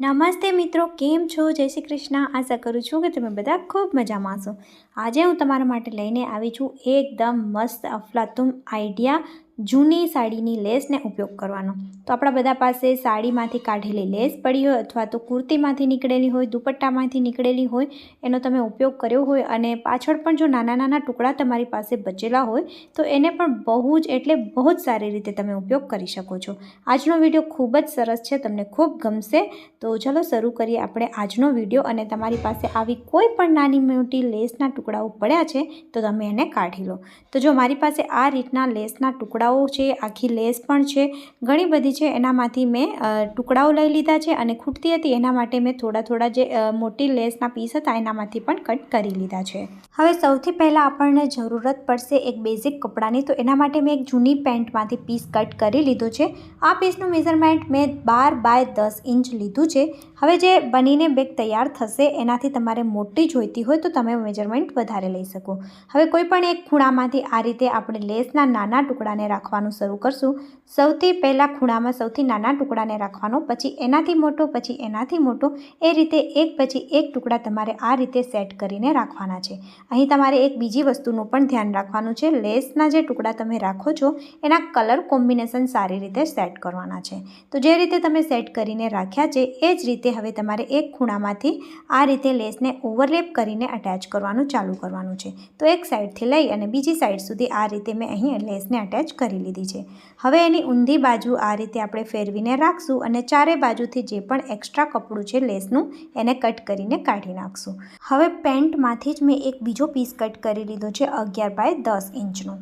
નમસ્તે મિત્રો, કેમ છો? જય શ્રી કૃષ્ણ. આશા કરું છું કે તમે બધા ખૂબ મજામાં છો આજે હું તમારા માટે લઈને આવી છું એકદમ મસ્ત અફલાતુમ આઈડિયા જૂની સાડીની લેસને ઉપયોગ કરવાનો. તો આપણા બધા પાસે સાડીમાંથી કાઢેલી લેસ પડી હોય અથવા તો કુર્તીમાંથી નીકળેલી હોય, દુપટ્ટામાંથી નીકળેલી હોય, એનો તમે ઉપયોગ કર્યો હોય અને પાછળ પણ જો નાના નાના ટુકડા તમારી પાસે બચેલા હોય, તો એને પણ બહુ જ એટલે બહુ જ સારી રીતે તમે ઉપયોગ કરી શકો છો. આજનો વીડિયો ખૂબ જ સરસ છે, તમને ખૂબ ગમશે. તો ચલો શરૂ કરીએ આપણે આજનો વીડિયો અને તમારી પાસે આવી કોઈ પણ નાની મોટી લેસના ટુકડાઓ પડ્યા છે, તો તમે એને કાઢી લો. તો જો મારી પાસે આ રીતના લેસના ટુકડાઓ છે, આખી લેસ પણ છે. ઘણી બધી છે, એનામાંથી મેં ટુકડાઓ લઈ લીધા છે અને ખૂટતી હતી. એના માટે મેં થોડા થોડા જે મોટી લેસના પીસ હતા, એનામાંથી પણ કટ કરી લીધા છે. હવે સૌથી પહેલાં આપણને જરૂરત પડશે એક બેઝિક કપડાની. તો એના માટે મેં એક જૂની પેન્ટમાંથી પીસ કટ કરી લીધો છે. આ પીસનું મેઝરમેન્ટ મેં બાર બાય દસ ઇંચ લીધું છે. હવે જે બનીને બેગ તૈયાર થશે, એનાથી તમારે મોટી જોઈતી હોય તો તમે મેજરમેન્ટ વધારે લઈ શકો. હવે કોઈ પણ એક ખૂણામાંથી આ રીતે આપણે લેસના નાના ટુકડાને રાખવાનું શરૂ કરશું. સૌથી પહેલાં ખૂણામાં સૌથી નાના ટુકડાને રાખવાનો, પછી એનાથી મોટો, પછી એનાથી મોટો, એ રીતે એક પછી એક ટુકડા તમારે આ રીતે સેટ કરીને રાખવાના છે. અહીં તમારે એક બીજી વસ્તુનું પણ ધ્યાન રાખવાનું છે. લેસના જે ટુકડા તમે રાખો છો, એના કલર કોમ્બિનેશન સારી રીતે સેટ કરવાના છે. તો જે રીતે તમે સેટ કરીને રાખ્યા છે, એ જ રીતે હવે તમારે એક ખૂણામાંથી આ રીતે લેસને ઓવરલેપ કરીને અટેચ કરવાનું ચાલુ કરવાનું છે. તો એક સાઈડથી લઈ અને બીજી સાઈડ સુધી આ રીતે મેં અહીં લેસને અટેચ કરી લીધી છે. હવે એની ઊંધી બાજુ આ રીતે આપણે ફેરવીને રાખશું અને ચારે બાજુથી જે પણ એક્સ્ટ્રા કપડું છે લેસનું એને કટ કરીને કાઢી નાખશું. હવે પેન્ટમાંથી જ મેં એક બીજો પીસ કટ કરી લીધો છે અગિયાર બાય દસ ઇંચનો.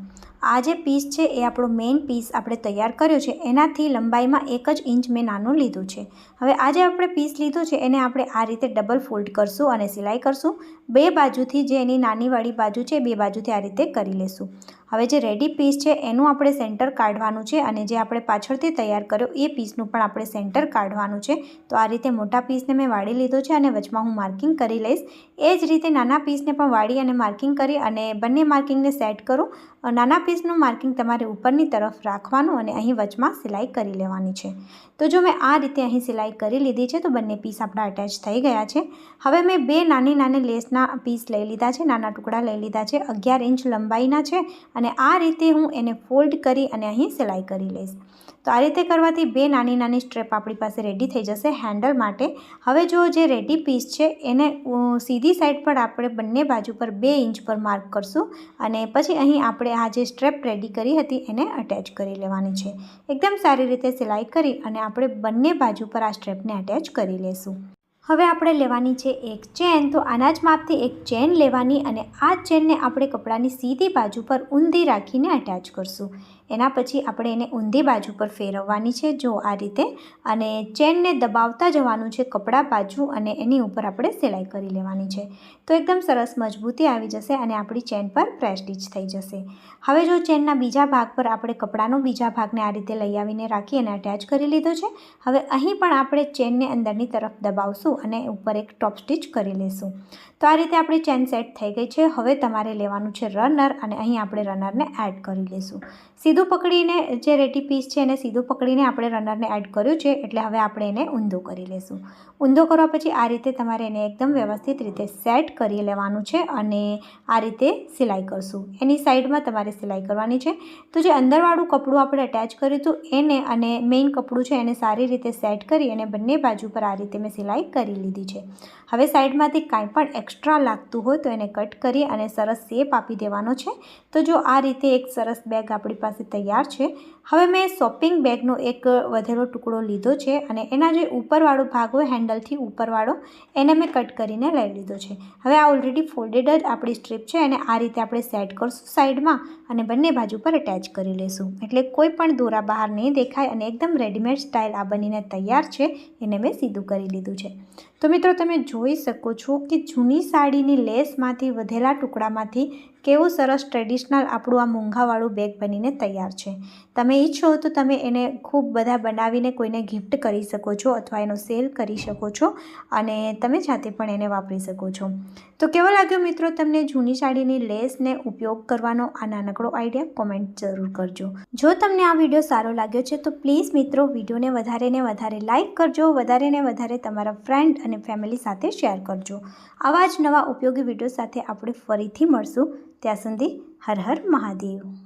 આ જે પીસ છે એ આપણો મેઇન પીસ આપણે તૈયાર કર્યો છે. એનાથી લંબાઈમાં એક જ ઇંચ મેં નાનું લીધું છે. હવે આ જે આપણે પીસ લીધો છે એને આપણે આ રીતે ડબલ ફોલ્ડ કરશું અને સિલાઈ કરશું. બે બાજુથી જે એની નાનીવાળી બાજુ છે બે બાજુથી આ રીતે કરી લેશું. હવે જે રેડી પીસ છે એનું આપણે સેન્ટર કાઢવાનું છે અને જે આપણે પાછળથી તૈયાર કર્યો એ પીસનું પણ આપણે સેન્ટર કાઢવાનું છે. તો આ રીતે મોટા પીસને મેં વાળી લીધો છે અને વચમાં હું માર્કિંગ કરી લઈશ. એ જ રીતે નાના પીસને પણ વાળી અને માર્કિંગ કરી અને બંને માર્કિંગને સેટ કરું. નાના પીસનું માર્કિંગ તમારે ઉપરની તરફ રાખવાનું અને અહીં વચમાં સિલાઈ કરી લેવાની છે. તો જો મેં આ રીતે અહીં સિલાઈ કરી લીધી છે, તો બંને પીસ આપણા અટેચ થઈ ગયા છે. હવે મેં બે નાની નાની લેસના પીસ લઈ લીધા છે, નાના ટુકડા લઈ લીધા છે, અગિયાર ઇંચ લંબાઈના છે અને આ રીતે હું એને ફોલ્ડ કરી અને અહીં સિલાઈ કરી લઈશ. તો આ રીતે કરવાથી બે નાની નાની સ્ટ્રેપ આપણી પાસે રેડી થઈ જશે હેન્ડલ માટે. હવે જો જે રેડી પીસ છે, એને સીધી સાઈડ પર આપણે બંને બાજુ પર બે ઇંચ પર માર્ક કરશું અને પછી અહીં આપણે આ જે સ્ટ્રેપ રેડી કરી હતી એને અટેચ કરી લેવાની છે. એકદમ સારી રીતે સિલાઈ કરી અને આપણે બંને બાજુ પર આ સ્ટ્રેપને અટેચ કરી લેશું. હવે આપણે લેવાની છે એક ચેન તો આના જ માપથી એક ચેન લેવાની અને આ ચેનને આપણે કપડાની સીધી બાજુ પર ઊંધી રાખીને અટેચ કરશું. એના પછી આપણે એને ઊંધી બાજુ પર ફેરવવાની છે, જો આ રીતે. અને ચેનને દબાવતા જવાનું છે, કપડાં બાજુ અને એની ઉપર આપણે સિલાઈ કરી લેવાની છે. તો એકદમ સરસ મજબૂતી આવી જશે અને આપણી ચેન પર પ્રેસ સ્ટીચ થઈ જશે. હવે જો ચેનના બીજા ભાગ પર આપણે કપડાનો બીજા ભાગને આ રીતે લઈ આવીને રાખી અને અટેચ કરી લીધો છે, હવે અહીં પણ આપણે ચેનને અંદરની તરફ દબાવશું અને ઉપર એક ટોપ સ્ટીચ કરી લેશું. તો આ રીતે આપણી ચેન સેટ થઈ ગઈ છે. હવે તમારે લેવાનું છે રનર અને અહીં આપણે રનરને એડ કરી લઈશું સીધું પકડીને જે રેડી પીસ છે એને સીધું પકડીને આપણે રનરને એડ કર્યું છે, એટલે હવે આપણે એને ઊંધો કરી લેશું. ઊંધો કરવા પછી આ રીતે તમારે એને એકદમ વ્યવસ્થિત રીતે સેટ કરી લેવાનું છે અને આ રીતે સિલાઈ કરશું. એની સાઈડમાં તમારે સિલાઈ કરવાની છે. તો જે અંદરવાળું કપડું આપણે અટેચ કર્યું હતું, એને અને મેઇન કપડું છે એને સારી રીતે સેટ કરી અને બંને બાજુ પર આ રીતે મેં સિલાઈ કરી લીધી છે. હવે સાઈડમાંથી કાંઈ પણ એક્સ્ટ્રા લાગતું હોય તો એને કટ કરી અને સરસ શેપ આપી દેવાનો છે. તો જો આ રીતે એક સરસ બેગ આપણી પાસે તૈયાર છે. હવે મેં શોપિંગ બેગનો એક વધેલો ટુકડો લીધો છે અને એના જે ઉપરવાળો ભાગ હોય હેન્ડલથી ઉપરવાળો, એને મેં કટ કરીને લઈ લીધો છે. હવે આ ઓલરેડી ફોલ્ડેડ જ આપણી સ્ટ્રીપ છે અને આ રીતે આપણે સેટ કરશું સાઈડમાં અને બંને બાજુ પર અટેચ કરી લઈશું એટલે કોઈ પણ દોરા બહાર નહીં દેખાય અને એકદમ રેડીમેડ સ્ટાઇલ આ બનીને તૈયાર છે, એને મેં સીધું કરી લીધું છે. તો મિત્રો તમે જોઈ શકો છો કે જૂની સાડીની લેસમાંથી, વધેલા ટુકડામાંથી કેવું સરસ ટ્રેડિશનલ આપણું આ મૂંઘાવાળું બેગ બનીને તૈયાર છે. તમે ઈચ્છો તો તમે એને ખૂબ બધા બનાવીને કોઈને ગિફ્ટ કરી શકો છો અથવા એનો સેલ કરી શકો છો અને તમે જાતે પણ એને વાપરી શકો છો. તો કેવો લાગ્યો મિત્રો તમને જૂની સાડીની લેસને ઉપયોગ કરવાનો આ નાનકડો આઈડિયા કોમેન્ટ જરૂર કરજો. જો તમને આ વીડિયો સારો લાગ્યો છે તો પ્લીઝ મિત્રો વિડીયોને વધારે ને વધારે લાઇક કરજો, વધારે ને વધારે તમારા ફ્રેન્ડ અને ફેમિલી સાથે શેર કરજો. આવા જ નવા ઉપયોગી વીડિયો સાથે આપણે ફરીથી મળશું. ત્યાં સુધી હર હર મહાદેવ.